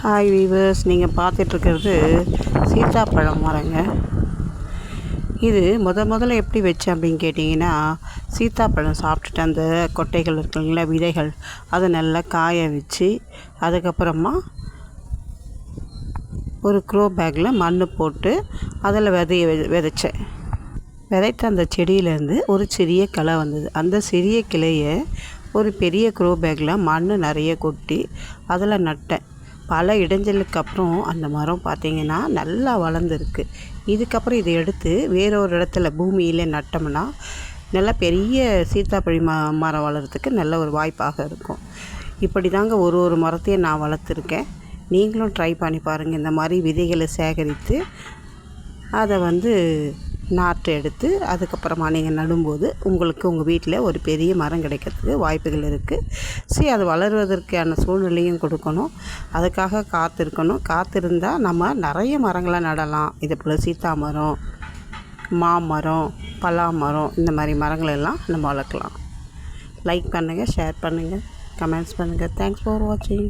Hi viewers நீங்கள் பார்த்துட்ருக்கிறது சீத்தாப்பழம் மரங்க. இது முத முதல்ல எப்படி வச்சேன் அப்படின்னு கேட்டிங்கன்னா சீத்தாப்பழம் சாப்பிட்டுட்டு அந்த கொட்டைகள் இருக்குங்களா விதைகள் அதை நல்லா காய வச்சு அதுக்கப்புறமா ஒரு க்ரோ பேக்கில் மண் போட்டு அதில் விதைய விதைச்சேன். விதைத்த அந்த செடியிலேருந்து ஒரு சிறிய கிளை வந்தது. அந்த சிறிய கிளையை ஒரு பெரிய க்ரோ பேக்கில் மண் நிறைய கொட்டி அதில் நட்டேன். பல இடைஞ்சலுக்கு அப்புறம் அந்த மரம் பார்த்திங்கன்னா நல்லா வளர்ந்துருக்கு. இதுக்கப்புறம் இதை எடுத்து வேறொரு இடத்துல பூமியில் நட்டோம்னா நல்லா பெரிய சீத்தாப்பழி ம மரம் வளர்கிறதுக்கு நல்ல ஒரு வாய்ப்பாக இருக்கும். இப்படி தாங்க ஒரு ஒரு மரத்தையும் நான் வளர்த்துருக்கேன். நீங்களும் ட்ரை பண்ணி பாருங்கள் இந்த மாதிரி விதைகளை சேகரித்து அதை வந்து நாற்று எடுத்து அதுக்கப்புறமா நீங்கள் நடும்போது உங்களுக்கு உங்கள் வீட்டில் ஒரு பெரிய மரம் கிடைக்கிறதுக்கு வாய்ப்புகள் இருக்குது. சரி அது வளருவதற்கான சூழ்நிலையும் கொடுக்கணும். அதுக்காக காத்திருக்கணும். காத்திருந்தால் நம்ம நிறைய மரங்களை நடலாம். இது போல் சீத்தா மரம் மாமரம் பலாமரம் இந்த மாதிரி மரங்களெல்லாம் நம்ம வளர்க்கலாம். லைக் பண்ணுங்கள் ஷேர் பண்ணுங்கள் கமெண்ட்ஸ் பண்ணுங்கள் தேங்க்ஸ் ஃபார் வாட்சிங்